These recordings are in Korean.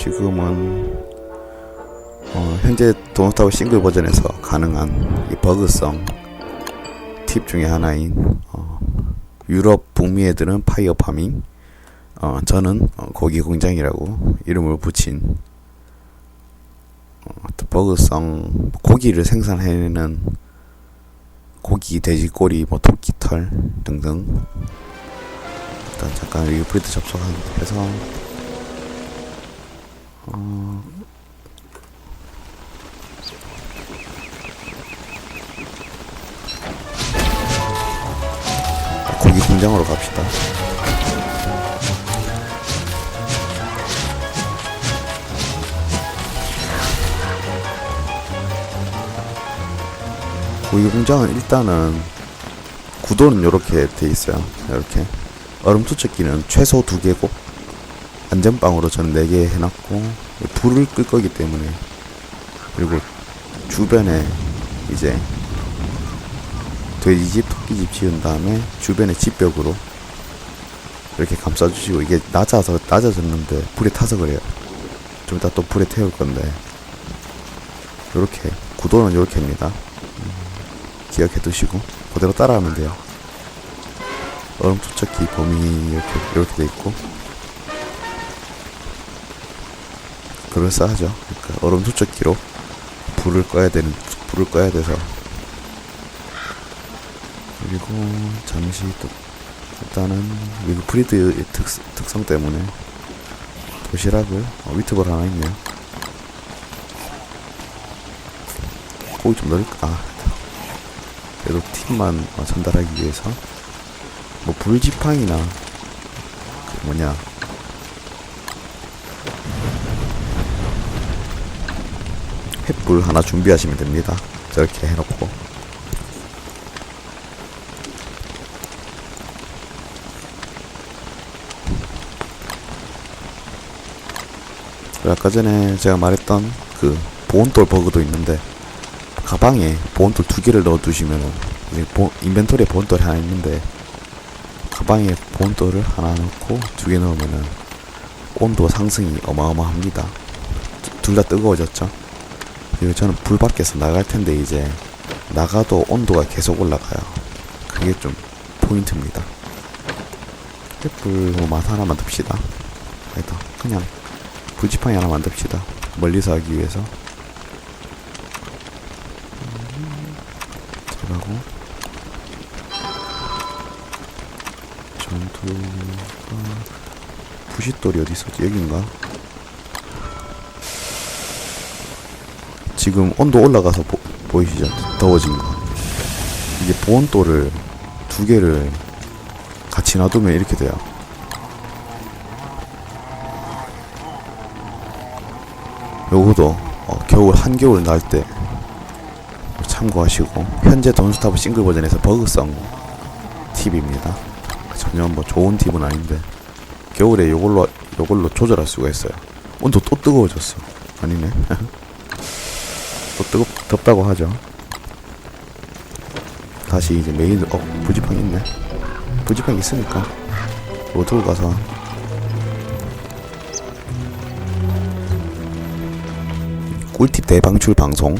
지금은 어, 현재 도노타워 싱글 버전에서 가능한 이 버그성 팁 중에 하나인 어, 유럽 북미 애들은 파이어 파밍 어, 저는 어, 고기 공장이라고 이름을 붙인 어, 또 버그성 고기를 생산해내는 고기, 돼지 꼬리, 뭐 토끼 털 등등. 일단 잠깐 여기 브리드 접속해서 어, 고기 공장으로 갑시다. 고기 공장은 일단은 구도는 이렇게 돼 있어요. 이렇게 얼음 투척기는 최소 두 개고 안전빵으로 저는 네개 해놨고 불을 끌 거기 때문에 그리고 주변에 이제 돼지집, 토끼집 지은 다음에 주변에 집벽으로 이렇게 감싸주시고 이게 낮아서 낮아졌는데 불에 타서 그래요. 좀 이따 또 불에 태울 건데 요렇게 구도는 요렇게 입니다. 음, 기억해 두시고 그대로 따라하면 돼요. 얼음 투척기 범위 이렇게 이렇게 돼 있고 그럴싸하죠. 그러니까 얼음 투척기로 불을 꺼야 되는 불을 꺼야 돼서 그리고 잠시 또 일단은 특, 특성 때문에 도시락을 어, 위트볼 하나 있네요. 고기 좀 넣을까? 아, 그래도 팁만 어, 전달하기 위해서 뭐 불지팡이나 그 뭐냐 횃불 하나 준비하시면 됩니다. 저렇게 해놓고 아까 전에 제가 말했던 그 보온돌 버그도 있는데 가방에 보온돌 두 개를 넣어 두시면은 이제 보, 인벤토리에 보온돌이 하나 있는데 가방에 보온돌을 하나 넣고 두 개 넣으면은 온도 상승이 어마어마합니다. 둘 다 뜨거워졌죠. 그리고 저는 불 밖에서 나갈 텐데 이제 나가도 온도가 계속 올라가요. 그게 좀 포인트입니다. 횃불 뭐맛 하나 만듭시다. 아니다. 그냥 불지팡이 하나 만듭시다. 멀리서 하기 위해서. 들어가고 전투가 부싯돌이 어디 있었지? 여긴가? 지금 온도 올라가서 보, 보이시죠? 더워진 거. 이게 보온돌을 두 개를 같이 놔두면 이렇게 돼요. 요거도 어, 겨울 한겨울 날 때 참고하시고 현재 돈스타브 싱글 버전에서 버그성 팁입니다. 전혀 뭐 좋은 팁은 아닌데 겨울에 요걸로 요걸로 조절할 수가 있어요. 온도 또 뜨거워졌어. 아니네. 또 뜨겁 덥다고 하죠. 다시 이제 메인 어 부지팡 있네. 부지팡 있으니까 로드로 가서 꿀팁 대방출 방송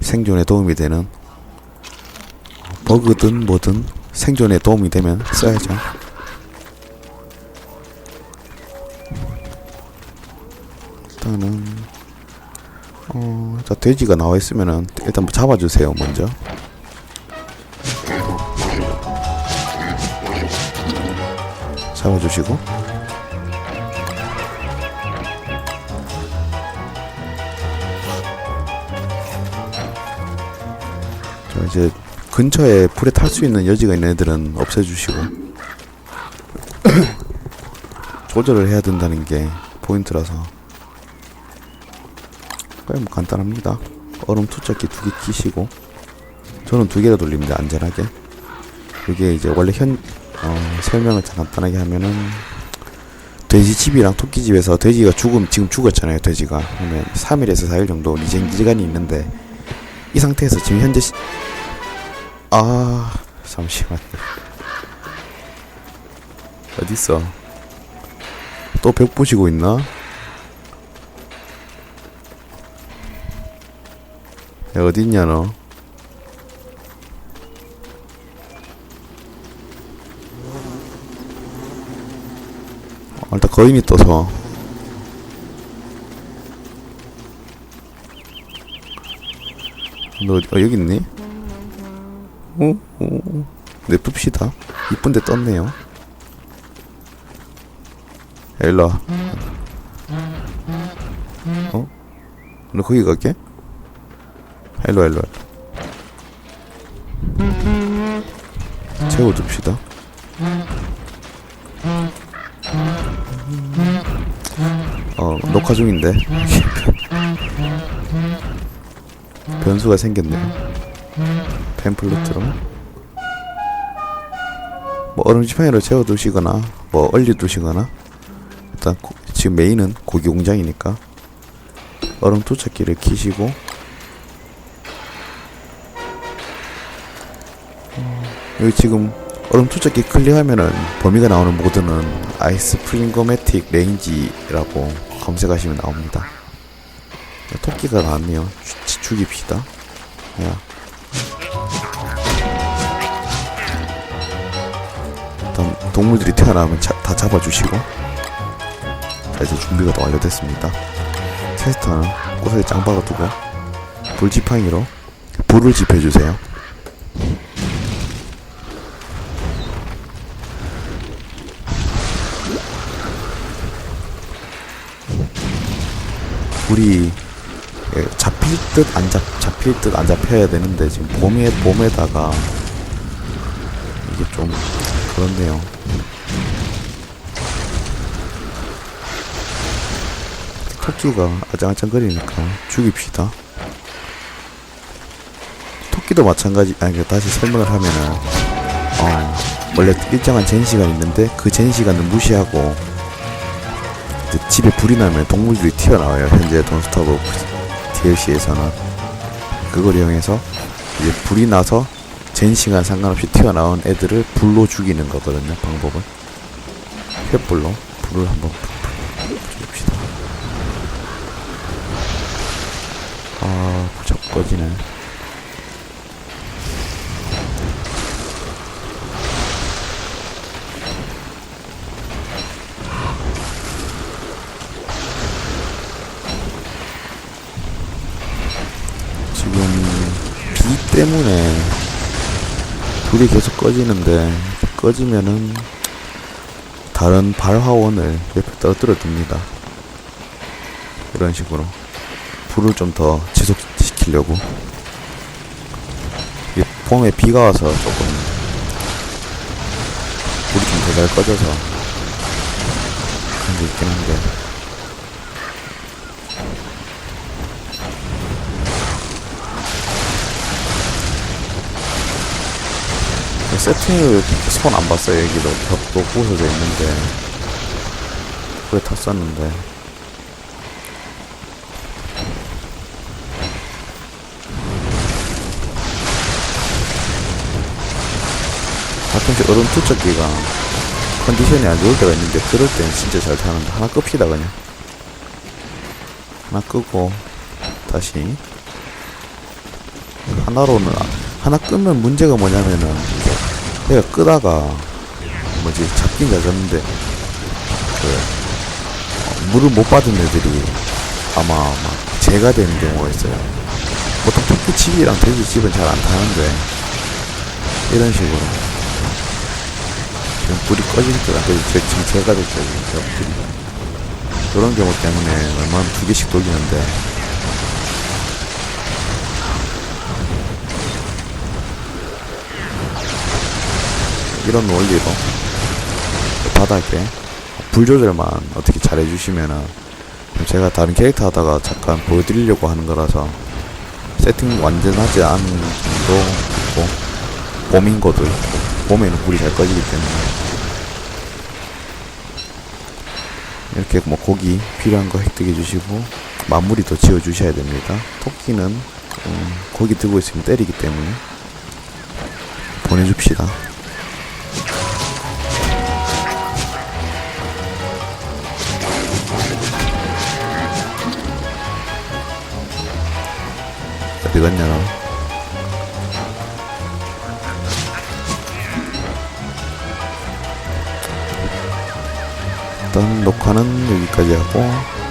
생존에 도움이 되는 버그든 뭐든 생존에 도움이 되면 써야죠. 일단은 돼지가 나와 있으면은 일단 뭐 잡아주세요 먼저. 잡아주시고. 자 이제 근처에 불에 탈 수 있는 여지가 있는 애들은 없애주시고. 조절을 해야 된다는 게 포인트라서 그냥 뭐 간단합니다. 얼음 투척기 두 개 끼시고 저는 두 개를 돌립니다 안전하게. 이게 이제 원래 현 어, 설명을 간단하게 하면은 돼지집이랑 토끼집에서 돼지가 죽음 지금 죽었잖아요 돼지가. 그러면 3일에서 4일 정도 리젠 기간이 있는데 이 상태에서 지금 현재 시... 아 잠시만요. 어딨어? 또 벽 부시고 있나? 야, 어딨냐, 너? 어, 일단 거인이 떠서. 너, 어디- 어, 여기 있니? 어? 어? 냅둡시다. 이쁜데 떴네요. 와. 어? 너 거기 갈게? 일로 와, 일로 와. 채워둡시다. 어, 녹화 중인데. 변수가 생겼네요. 팸플루트로. 뭐 얼음 지팡이로 채워두시거나, 뭐 얼려두시거나, 일단 고- 지금 메인은 고기 공장이니까 얼음 투척기를 키시고 여기 지금 얼음 투척기 클릭하면은 범위가 나오는 모드는 아이스 프링거매틱 레인지라고 검색하시면 나옵니다. 토끼가 나왔네요. 죽- 죽입시다. 야. 일단 동물들이 태어나면 자- 다 잡아주시고 자 이제 준비가 다 완료됐습니다 테스터는 꼬석에 짱 박아두고 불지팡이로 불을 지펴주세요 불이 예, 잡힐 듯 안 잡, 잡힐 듯 안 잡혀야 되는데 지금 봄에 봄에다가 이게 좀 그렇네요. 토끼가 아장아장거리니까 죽입시다. 토끼도 마찬가지, 아니, 그 다시 설명을 하면은, 어, 원래 일정한 젠 시간 있는데, 그 젠 시간을 무시하고, 이제 집에 불이 나면 동물들이 튀어나와요. 현재 돈스타브 DLC에서는. 그걸 이용해서, 이제 불이 나서, 젠 시간 상관없이 튀어나온 애들을 불로 죽이는 거거든요, 방법은. 횃불로 불을 한번 죽입시다. 아, 부쩍 꺼지네. 때문에 불이 계속 꺼지는데 꺼지면은 다른 발화원을 옆에 떨어뜨려 둡니다. 이런 식으로 불을 좀 더 지속시키려고 이 봄에 비가 와서 조금 불이 좀 더 잘 꺼져서 그런 게 있긴 한데 세팅을 손안 봤어요 여기도. 벽도 부서져 있는데. 그래 탔었는데. 가끔씩 얼음 투척기가 컨디션이 안 좋을 때가 있는데 그럴 땐 진짜 잘 타는데 하나 끕시다 그냥. 하나 끄고 다시. 하나로는 아- 하나 끄면 문제가 뭐냐면은 내가 끄다가 뭐지 잡긴 잡았는데 그 어, 물을 못 받은 애들이 아마 막 재가 되는 경우가 있어요. 보통 토끼 집이랑 돼지 집은 잘 안 타는데 이런 식으로. 지금 불이 꺼질 꺼질 듯 지금 재가 됐죠 지금 벽들이. 그런 경우 때문에 웬만하면 두 개씩 돌리는데 이런 원리로 바닥에 불 조절만 어떻게 잘 해주시면은 제가 다른 캐릭터 하다가 잠깐 보여드리려고 하는 거라서 세팅 완전하지 않은 정도고 봄인거도 봄에는 불이 잘 꺼지기 때문에 이렇게 뭐 고기 필요한 거 획득해 주시고 마무리 더 지어 주셔야 됩니다. 토끼는 음, 고기 들고 있으면 때리기 때문에 보내줍시다 너? 일단 녹화는 여기까지 하고